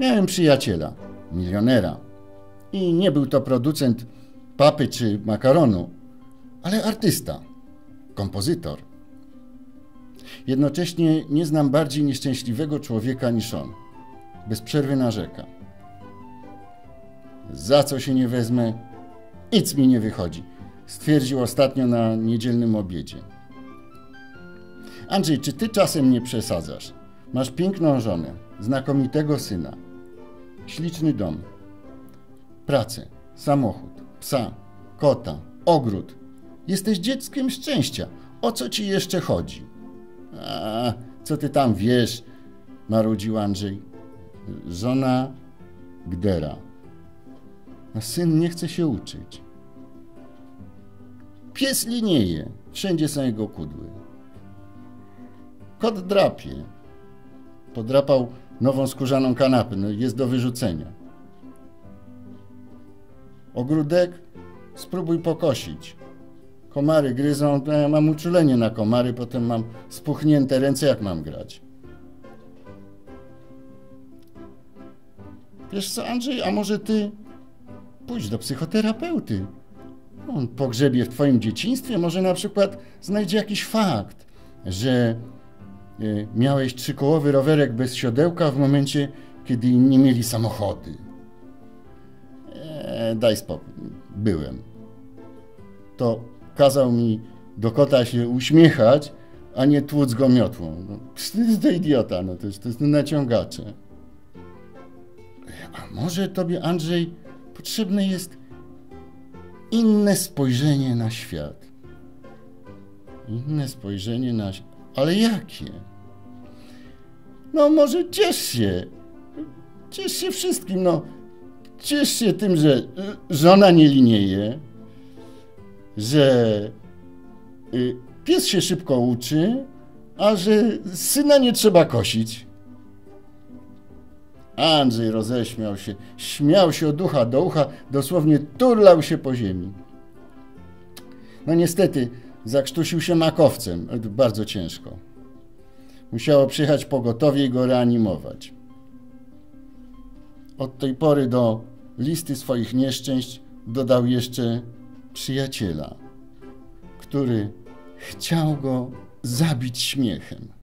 Miałem przyjaciela, milionera. I nie był to producent papy czy makaronu, ale artysta, kompozytor. Jednocześnie nie znam bardziej nieszczęśliwego człowieka niż on. Bez przerwy narzeka. Za co się nie wezmę, nic mi nie wychodzi, stwierdził ostatnio na niedzielnym obiedzie. Andrzej, czy ty czasem nie przesadzasz? Masz piękną żonę, znakomitego syna, śliczny dom, pracę, samochód, psa, kota, ogród. Jesteś dzieckiem szczęścia. O co ci jeszcze chodzi? A, co ty tam wiesz? Marudził Andrzej. Żona Gdera. A syn nie chce się uczyć. Pies linieje. Wszędzie są jego kudły. Kot drapie. Podrapał nową skórzaną kanapę. No, jest do wyrzucenia. Ogródek spróbuj pokosić. Komary gryzą, to ja mam uczulenie na komary, potem mam spuchnięte ręce, jak mam grać? Wiesz co, Andrzej, a może ty pójdź do psychoterapeuty? On pogrzebie w twoim dzieciństwie, może na przykład znajdzie jakiś fakt, że miałeś trzykołowy rowerek bez siodełka w momencie, kiedy inni mieli samochody. E, daj spokój, byłem. To kazał mi do kota się uśmiechać, a nie tłuc go miotłą. No, to idiota, no to jest, to jest naciągacze. A może tobie, Andrzej, potrzebne jest inne spojrzenie na świat? Inne spojrzenie na świat. Ale jakie? No może ciesz się. Ciesz się wszystkim, no. Ciesz się tym, że żona nie linieje, że y, pies się szybko uczy, a że syna nie trzeba kosić. Andrzej roześmiał się, śmiał się od ucha do ucha, dosłownie turlał się po ziemi. No niestety, zakrztusił się makowcem, bardzo ciężko. Musiało przyjechać pogotowie i go reanimować. Od tej pory do listy swoich nieszczęść dodał jeszcze przyjaciela, który chciał go zabić śmiechem.